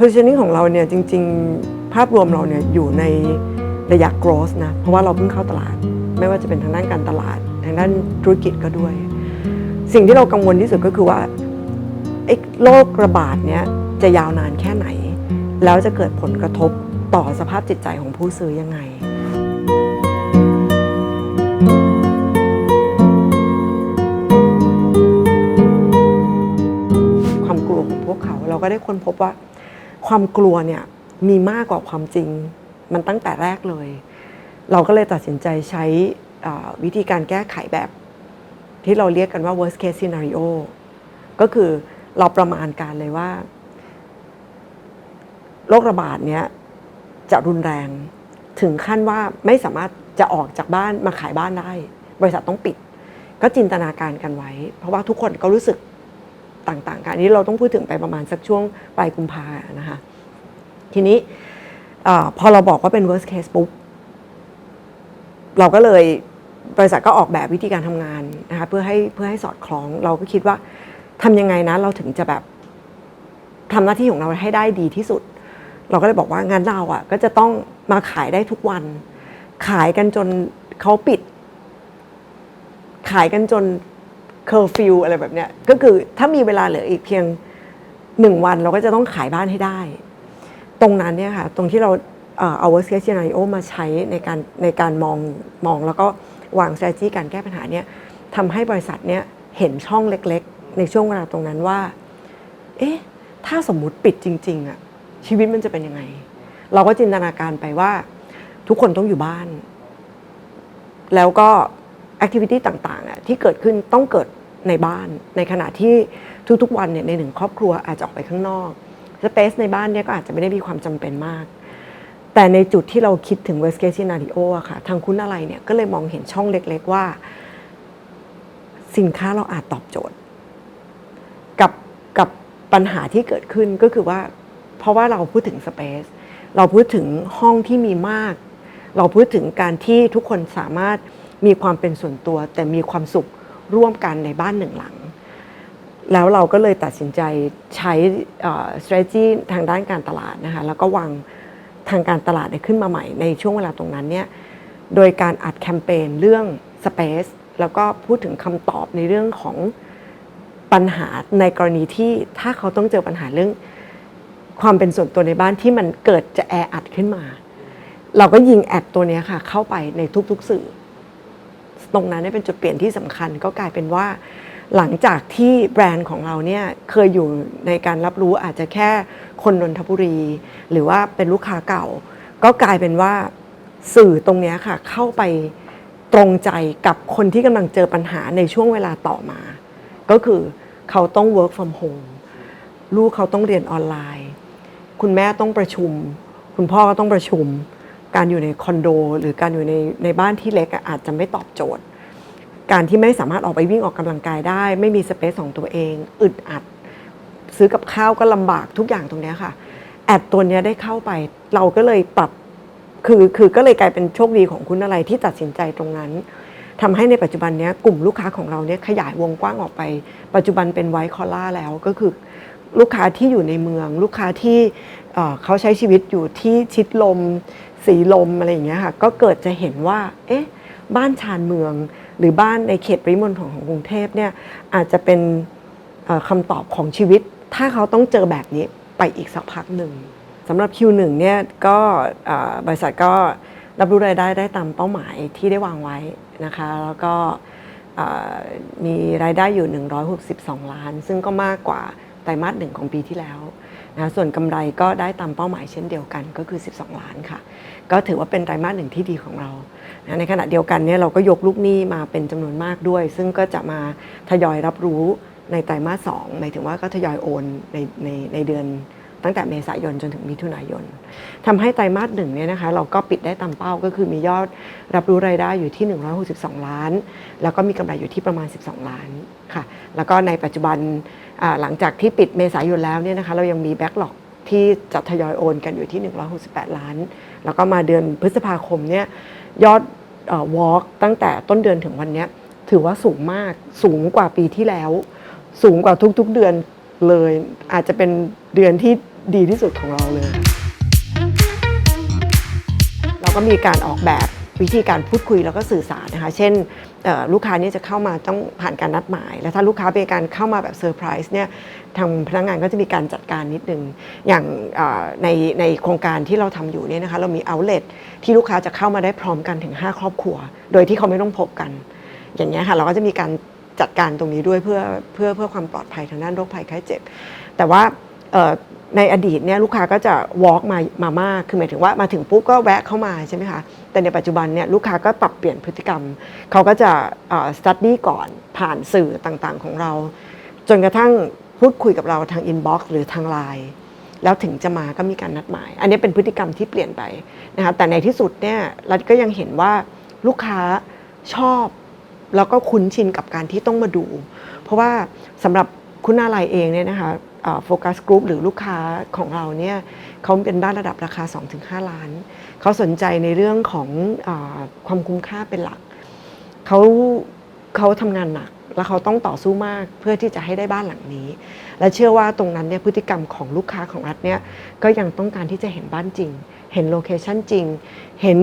positioning ของเราเนี่ยจริง ๆ ภาพรวมเราเนี่ยอยู่ในระยะ growth นะ เพราะว่าเราเพิ่งเข้าตลาด ไม่ว่าจะเป็นทางด้านการตลาด ทางด้านธุรกิจก็ด้วย สิ่งที่เรากังวลที่สุดก็คือว่าไอ้โรคระบาดเนี้ยจะยาวนานแค่ไหน แล้วจะเกิดผลกระทบต่อสภาพจิตใจของผู้ซื้อยังไงความกลัวของพวกเขาเราก็ได้ค้นพบว่า ความกลัวเนี่ยมีมากกว่าความจริง มันตั้งแต่แรกเลย เราก็เลยตัดสินใจใช้วิธีการแก้ไขแบบ ที่เราเรียกกันว่า worst case scenario ก็คือเราประมาณการเลยว่าโรคระบาดเนี้ยจะรุนแรงถึงขั้นว่าไม่สามารถจะออกจากบ้านมาขายบ้านได้ บริษัทต้องปิด ก็จินตนาการกันไว้ เพราะว่าทุกคนก็รู้สึก ต่างๆกันอันนี้เราต้องพูดถึงไปประมาณสักช่วงปลายกุมภานะคะทีนี้อพอเราบอกว่าเป็น worst case ปุ๊บเราก็เลยบริษัทก็ออกแบบวิธีการทำงานนะคะเพื่อให้เพื่อให้สอดคล้องเราก็คิดว่าทำยังไงนะ เราถึงจะแบบทำหน้าที่ของเราให้ได้ดีที่สุด เราก็เลยบอกว่างานเราอะ ก็จะต้องมาขายได้ทุกวัน ขายกันจนเขาปิด ขายกันจน เคอร์ฟิวอะไรแบบเนี้ยก็คือถ้ามีเวลาเหลืออีกเพียงหนึ่งวันเราก็จะต้องขายบ้านให้ได้ ตรงนั้นเนี่ยค่ะ ตรงที่เราเอ่อเอา worst case scenario มาใช้ในการในการมองมองแล้วก็วาง strategy การแก้ปัญหาเนี่ยทำให้บริษัทเนี่ยเห็นช่องเล็กๆ ในช่วงเวลาตรงนั้นว่า เอ๊ะ ถ้าสมมุติปิดจริง ๆอะชีวิตมันจะเป็นยังไง เราก็จินตนาการไปว่าทุกคนต้องอยู่บ้าน แล้วก็แอคทิวิตี้ต่างๆอะที่เกิดขึ้นต้องเกิด ในบ้าน ในขณะที่ทุกๆวันเนี่ยในหนึ่งครอบครัวอาจจะออกไปข้างนอกสเปซในบ้านเนี่ยก็อาจจะไม่ได้มีความจำเป็นมาก แต่ในจุดที่เราคิดถึง worst case scenario อะค่ะ ทางคุณอะไรเนี่ยก็เลยมองเห็นช่องเล็กๆว่า สินค้าเราอาจตอบโจทย์ กับกับปัญหาที่เกิดขึ้นก็คือว่า เพราะว่าเราพูดถึงสเปซเราพูดถึงห้องที่มีมาก เราพูดถึงการที่ทุกคนสามารถมีความเป็นส่วนตัว แต่มีความสุข ร่วมกันในบ้านหนึ่งหลัง แล้วเราก็เลยตัดสินใจใช้ strategy ทางด้านการตลาดนะคะแล้วก็วางทางการตลาดขึ้นมาใหม่ในช่วงเวลาตรงนั้นเนี่ยโดยการอัดแคมเปญเรื่อง Space แล้วก็พูดถึงคำตอบในเรื่องของปัญหาในกรณีที่ถ้าเขาต้องเจอปัญหาเรื่องความเป็นส่วนตัวในบ้านที่มันเกิดจะแออัดขึ้นมา เราก็ยิงแอดตัวนี้ค่ะเข้าไปในทุกๆสื่อ ตรงนั้นเนี่ยเป็นจุดเปลี่ยนที่สำคัญก็กลายเป็นว่า หลังจากที่แบรนด์ของเราเนี่ยเคยอยู่ในการรับรู้อาจจะแค่คนนนทบุรี หรือว่าเป็นลูกค้าเก่า ก็กลายเป็นว่าสื่อตรงนี้ค่ะ เข้าไปตรงใจกับคนที่กำลังเจอปัญหาในช่วงเวลาต่อมา ก็คือเขาต้อง work from home ลูกเขาต้องเรียนออนไลน์ คุณแม่ต้องประชุม คุณพ่อก็ต้องประชุม การอยู่ในคอนโด หรือการอยู่ในในบ้านที่เล็กอาจจะไม่ตอบโจทย์ การที่ไม่สามารถออกไปวิ่งออกกำลังกายได้ ไม่มีสเปซของตัวเอง อึดอัด ซื้อกับข้าวก็ลำบากทุกอย่างตรงนี้ค่ะแอดตัวนี้ได้เข้าไป เราก็เลยปรับคือคือก็เลยกลายเป็นโชคดีของคุณอะไรที่ตัดสินใจตรงนั้นทำให้ในปัจจุบันนี้กลุ่มลูกค้าของเราเนี่ยขยายวงกว้างออกไป ปัจจุบันเป็นไวท์คอล่าแล้วก็คือลูกค้าที่อยู่ในเมือง ลูกค้าที่เขาใช้ชีวิตอยู่ที่ชิดลม สีลมอะไรอย่างเงี้ยค่ะ ก็เกิดจะเห็นว่า เอ๊ะ บ้านชานเมืองหรือบ้านในเขตปริมณฑลของกรุงเทพเนี่ยอาจจะเป็นคำตอบของชีวิต ถ้าเขาต้องเจอแบบนี้ไปอีกสักพักหนึ่งสำหรับ Q1 เนี่ยก็บริษัทก็รับรู้รายได้ได้ตามเป้าหมายที่ได้วางไว้นะคะ แล้วก็มีรายได้อยู่ 162 ล้าน ซึ่งก็มากกว่า ไตรมาสหนึ่งของปีที่แล้วนะส่วนกำไรก็ได้ตามเป้าหมายเช่นเดียวกันก็คือ 12 ล้านค่ะ ก็ถือว่าเป็นไตรมาสหนึ่งที่ดีของเรานะในขณะเดียวกันเนี่ยเราก็ยกลูกหนี้มาเป็นจำนวนมากด้วย ซึ่งก็จะมาทยอยรับรู้ในไตรมาสสองหมายถึงว่าก็ทยอยโอนในในในเดือน ตั้งแต่เมษายนจนถึงมิถุนายนทำให้ไตรมาสหนึ่งเนี่ยนะคะเราก็ปิดได้ตามเป้าก็คือมียอดรับรู้รายได้อยู่ที่ 162 ล้าน แล้วก็มีกำไรอยู่ที่ประมาณ 12 ล้านค่ะ แล้วก็ในปัจจุบันหลังจากที่ปิดเมษายนแล้วเนี่ยนะคะเรายังมีแบ็กหลอกที่จะทยอยโอนกันอยู่ที่ 168 ล้าน แล้วก็มาเดือนพฤษภาคมเนี่ยยอดวอล์กตั้งแต่ต้นเดือนถึงวันนี้ถือว่าสูงมากสูงกว่าปีที่แล้ว สูงกว่าทุกๆเดือนเลย อาจจะเป็นเดือนที่ ดีที่สุดของเราเลย เราก็มีการออกแบบวิธีการพูดคุยแล้วก็สื่อสารนะคะ เช่นลูกค้านี่จะเข้ามาต้องผ่านการนัดหมาย แล้วถ้าลูกค้าเป็นการเข้ามาแบบเซอร์ไพรส์เนี่ยทางพนักงานก็จะมีการจัดการนิดนึง อย่างในในโครงการที่เราทำอยู่เนี่ยนะคะเรามี outlet ที่ลูกค้าจะเข้ามาได้พร้อมกันถึง 5 ครอบครัว โดยที่เขาไม่ต้องพบกัน อย่างเงี้ยค่ะเราก็จะมีการจัดการตรงนี้ด้วยเพื่อเพื่อเพื่อความปลอดภัยทางด้านโรคภัยไข้เจ็บ แต่ว่า ในอดีตเนี่ยลูกค้าก็จะ walk มามามาก คือหมายถึงว่ามาถึงปุ๊บก็แวะเข้ามาใช่ไหมคะ แต่ในปัจจุบันเนี่ยลูกค้าก็ปรับเปลี่ยนพฤติกรรม เขาก็จะอ่อ study ก่อนผ่านสื่อต่างๆของเรา จนกระทั่งพูดคุยกับเราทาง inbox หรือทางไลน์แล้วถึงจะมาก็มีการนัดหมาย อันนี้เป็นพฤติกรรมที่เปลี่ยนไปนะคะแต่ในที่สุดเนี่ยรัฐก็ยังเห็นว่าลูกค้าชอบ แล้วก็คุ้นชินกับการที่ต้องมาดู เพราะว่าสำหรับคุณอาลัยเองเนี่ยนะคะ โฟกัสกลุ่มหรือลูกค้าของเราเนี่ยเขาเป็นบ้านระดับราคา 2-5 ล้าน เขาสนใจในเรื่องของอความคุ้มค่าเป็นหลัก เขาเขาทำงานหนัก แล้วเขาต้องต่อสู้มากเพื่อที่จะให้ได้บ้านหลังนี้ และเชื่อว่าตรงนั้นเนี่ยพฤติกรรมของลูกค้าของรัฐเนี่ยก็ยังต้องการที่จะเห็นบ้านจริง เห็นโลเคชันจริง เห็น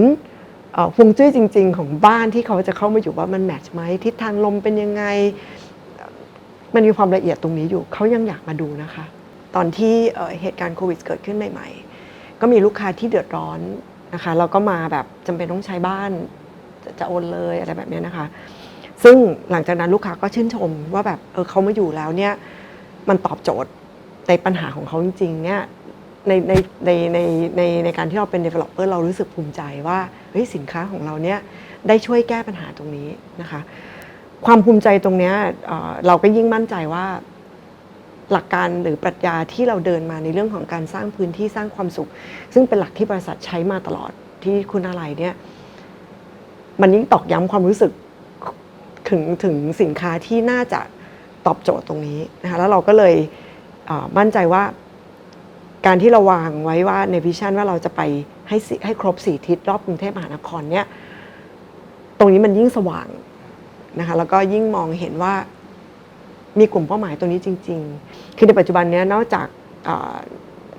ฟวงจุ้ยจริง ๆ ของบ้านที่เขาจะเข้ามาอยู่ว่ามันแมทช์ไหมทิศทางลมเป็นยังไง มันมีความละเอียดตรงนี้อยู่เขายังอยากมาดูนะคะ ตอนที่เหตุการณ์โควิดเกิดขึ้นใหม่ๆ ก็มีลูกค้าที่เดือดร้อนนะคะแล้วก็มาแบบจำเป็นต้องใช้บ้านจะจะโอนเลยอะไรแบบนี้นะคะ ซึ่งหลังจากนั้นลูกค้าก็ชื่นชมว่าแบบเออเขามาอยู่แล้วเนี่ยมันตอบโจทย์ในปัญหาของเขาจริงๆเนี่ยในในในในในในการที่เราเป็น developer เรารู้สึกภูมิใจว่าเฮ้ยสินค้าของเราเนี่ยได้ช่วยแก้ปัญหาตรงนี้นะคะ ความภูมิใจตรงเนี้ยเราก็ยิ่งมั่นใจว่าหลักการหรือปรัชญาที่เราเดินมาในเรื่องของการสร้างพื้นที่สร้างความสุข ซึ่งเป็นหลักที่บริษัทใช้มาตลอดที่คุณอะไรเนี่ย มันยิ่งตอกย้ำความรู้สึกถึงถึงสินค้าที่น่าจะตอบโจทย์ตรงนี้นะคะแล้วเราก็เลยมั่นใจว่าการที่เราวางไว้ว่าในวิชั่นว่าเราจะไปให้ให้ครบสี่ทิศรอบกรุงเทพมหานครเนี่ย ตรงนี้มันยิ่งสว่าง นะคะแล้วก็ยิ่งมองเห็นว่ามีกลุ่มเป้าหมายตัวนี้จริง ๆ คือในปัจจุบันเนี้ยนอกจาก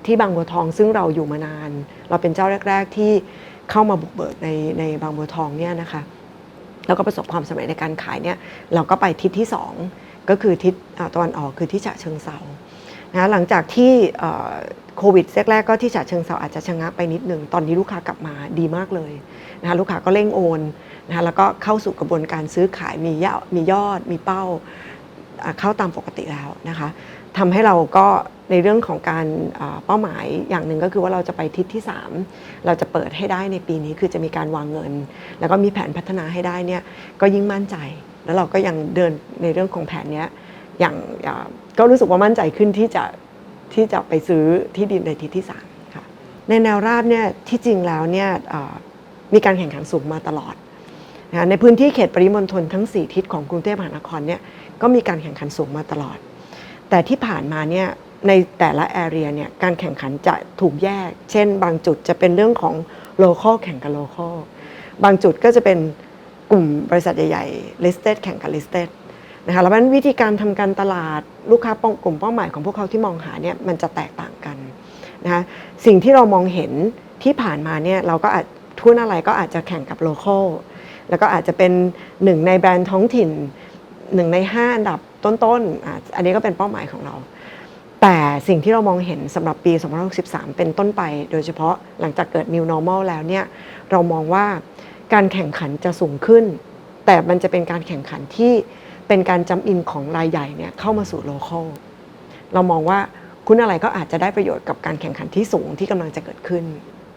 ที่บางบัวทองซึ่งเราอยู่มานาน เราเป็นเจ้าแรก ๆ ที่เข้ามาบุกเบิกในในบางบัวทองเนี่ยนะคะแล้วก็ประสบความสำเร็จในการขายเนี่ยเราก็ไปทิศที่ 2 ก็คือทิศตะวันออกคือที่ฉะเชิงเซานะหลังจากที่โควิดแรกๆก็ที่ฉะเชิงเซาอาจจะชะงักไปนิดหนึ่งตอนนี้ลูกค้ากลับมาดีมากเลยนะคะลูกค้าก็เร่งโอน นะคะแล้วก็เข้าสู่กระบวนการซื้อขายมียอดมียอดมีเป้าเข้าตามปกติแล้วนะคะทำให้เราก็ในเรื่องของการเป้าหมายอย่างหนึ่งก็คือว่าเราจะไปทิศที่ 3 เราจะเปิดให้ได้ในปีนี้คือจะมีการวางเงิน แล้วก็มีแผนพัฒนาให้ได้เนี่ยก็ยิ่งมั่นใจ แล้วเราก็ยังเดินในเรื่องของแผนเนี้ยอย่างก็รู้สึกว่ามั่นใจขึ้นที่จะที่จะไปซื้อที่ดินในทิศที่3ค่ะในแนวราบเนี่ยที่จริงแล้วเนี่ยมีการแข่งขันสูงมาตลอด นะในพื้นที่เขตปริมณฑลทั้ง 4 ทิศของกรุงเทพมหานครเนี่ยก็มีการแข่งขันสูงมาตลอด แต่ที่ผ่านมาเนี่ยในแต่ละแอเรียเนี่ยการแข่งขันจะถูกแยก เช่น บางจุดจะเป็นเรื่องของโลคอลแข่งกับโลคอลบางจุดก็จะเป็นกลุ่มบริษัทใหญ่ๆ listed แข่งกับ listed นะคะแล้วมันวิธีการทำการตลาดลูกค้าป้ากลุ่มเป้าหมายของพวกเขาที่มองหาเนี่ยมันจะแตกต่างกันนะคะสิ่งที่เรามองเห็นที่ผ่านมาเนี่ยเราก็อาจทุนอะไรก็อาจจะแข่งกับโลคอล แล้วก็อาจจะเป็นหนึ่งในแบรนด์ท้องถิ่นหนึ่งในห้าอันดับต้นๆอันนี้ก็เป็นเป้าหมายของเรา แต่สิ่งที่เรามองเห็นสำหรับปี 2063 เป็นต้นไป โดยเฉพาะหลังจากเกิด New Normal แล้วเนี่ยเรามองว่าการแข่งขันจะสูงขึ้น แต่มันจะเป็นการแข่งขันที่เป็นการจำอินของรายใหญ่เนี่ยเข้ามาสู่โลเคอลเรามองว่าคุณอะไรก็อาจจะได้ประโยชน์กับการแข่งขันที่สูงที่กำลังจะเกิดขึ้น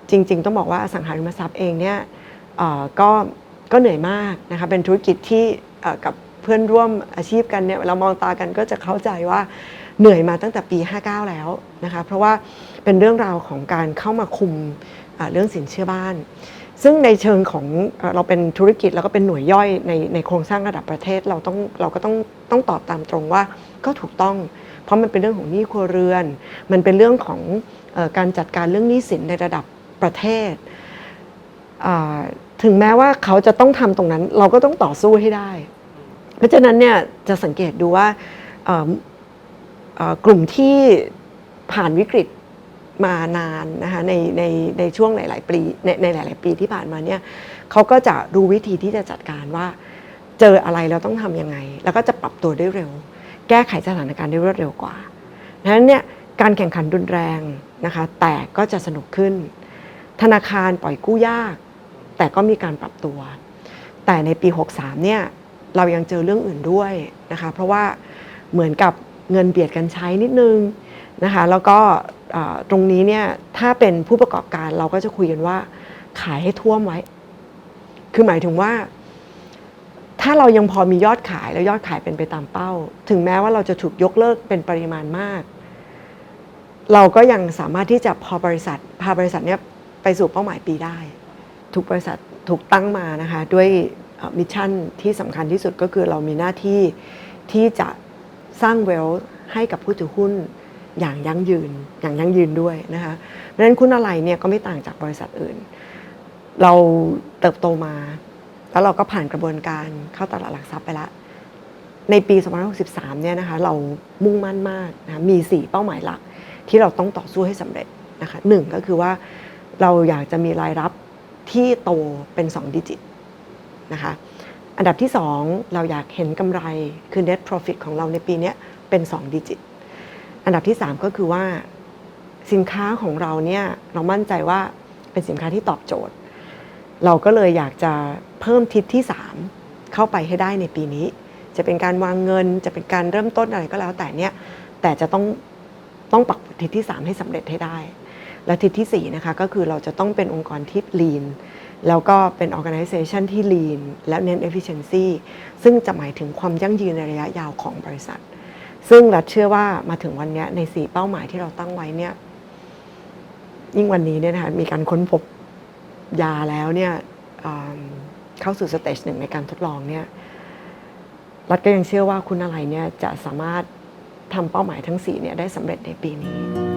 จริง ๆ ต้องบอกว่าอสังหาริมทรัพย์เองเนี่ยก็ ก็เหนื่อยมากนะคะเป็นธุรกิจที่กับเพื่อนร่วมอาชีพกันเนี่ยเรามองตากันก็จะเข้าใจว่าเหนื่อยมาตั้งแต่ปี 59 แล้วนะคะเพราะว่าเป็นเรื่องราวของการเข้ามาคุมเรื่องสินเชื่อบ้าน ซึ่งในเชิงของเราเป็นธุรกิจแล้วก็เป็นหน่วยย่อยในในโครงสร้างระดับประเทศเราต้องเราก็ต้องต้องตอบตามตรงว่าก็ถูกต้อง เพราะมันเป็นเรื่องของหนี้ครัวเรือน มันเป็นเรื่องของอการจัดการเรื่องหนี้สินในระดับประเทศอ่า ถึงแม้ว่าเขาจะต้องทำตรงนั้น เราก็ต้องต่อสู้ให้ได้ เพราะฉะนั้นเนี่ยจะสังเกตดูว่ากลุ่มที่ผ่านวิกฤตมานานนะคะในในในช่วงหลาย ๆ ปีในในหลาย ๆ ปีที่ผ่านมาเนี่ยเขาก็จะรู้วิธีที่จะจัดการว่า เจออะไรเราต้องทำยังไง แล้วก็จะปรับตัวได้เร็ว แก้ไขสถานการณ์ได้รวดเร็วกว่าดังนั้นเนี่ยการแข่งขันรุนแรงนะคะแต่ก็จะสนุกขึ้น ธนาคารปล่อยกู้ยาก แต่ก็มีการปรับตัว แต่ในปี 63 เนี่ยเรายังเจอเรื่องอื่นด้วยนะคะ เพราะว่าเหมือนกับเงินเบียดกันใช้นิดนึงนะคะ แล้วก็ตรงนี้เนี่ยถ้าเป็นผู้ประกอบการเราก็จะคุยกันว่าขายให้ท่วมไว้ คือหมายถึงว่า ถ้าเรายังพอมียอดขายแล้วยอดขายเป็นไปตามเป้า ถึงแม้ว่าเราจะถูกยกเลิกเป็นปริมาณมาก เราก็ยังสามารถที่จะพอบริษัทพาบริษัทเนี้ยไปสู่เป้าหมายปีได้ ทุกบริษัทถูกตั้งมานะคะด้วยมิชชั่นที่สำคัญที่สุดก็คือเรามีหน้าที่ที่จะสร้างเวลให้กับผู้ถือหุ้นอย่างยั่งยืนอย่างยั่งยืนด้วยนะคะเพราะฉะนั้นคุณอะไรเนี่ยก็ไม่ต่างจากบริษัทอื่น เราเติบโตมา แล้วเราก็ผ่านกระบวนการเข้าตลาดหลักทรัพย์ไปแล้วในปี 2563 เนี่ยนะคะเรามุ่งมั่นมากนะมี 4 เป้าหมายหลักที่เราต้องต่อสู้ให้สำเร็จนะคะหนึ่งก็คือว่าเราอยากจะมีรายรับ ที่โตเป็น 2 ดิจิตนะคะอันดับที่ 2 เราอยากเห็นกำไรคือ net profit ของเราในปีนี้เป็น 2 ดิจิต อันดับที่ 3 ก็คือว่าสินค้าของเราเนี่ยเรามั่นใจว่าเป็นสินค้าที่ตอบโจทย์ เราก็เลยอยากจะเพิ่มทิศที่ 3 เข้าไปให้ได้ในปีนี้ จะเป็นการวางเงินจะเป็นการเริ่มต้นอะไรก็แล้วแต่เนี่ยแต่จะต้องต้องปักทิศที่ 3 ให้สำเร็จให้ได้ และทิศที่4นะคะก็คือเราจะต้องเป็นองค์กรที่ lean แล้วก็เป็น organization ที่ lean และเน้น efficiency ซึ่งจะหมายถึงความยั่งยืนในระยะยาวของบริษัท ซึ่งรัฐเชื่อว่ามาถึงวันนี้ใน 4 เป้าหมายที่เราตั้งไว้เนี่ยยิ่งวันนี้เนี่ยนะคะมีการค้นพบยาแล้วเนี่ยเข้าสู่สเตจหนึ่งในการทดลองเนี่ยรัฐก็ยังเชื่อว่าคุณอะไรเนี่ยจะสามารถทำเป้าหมายทั้ง 4 เนี่ยได้สำเร็จในปีนี้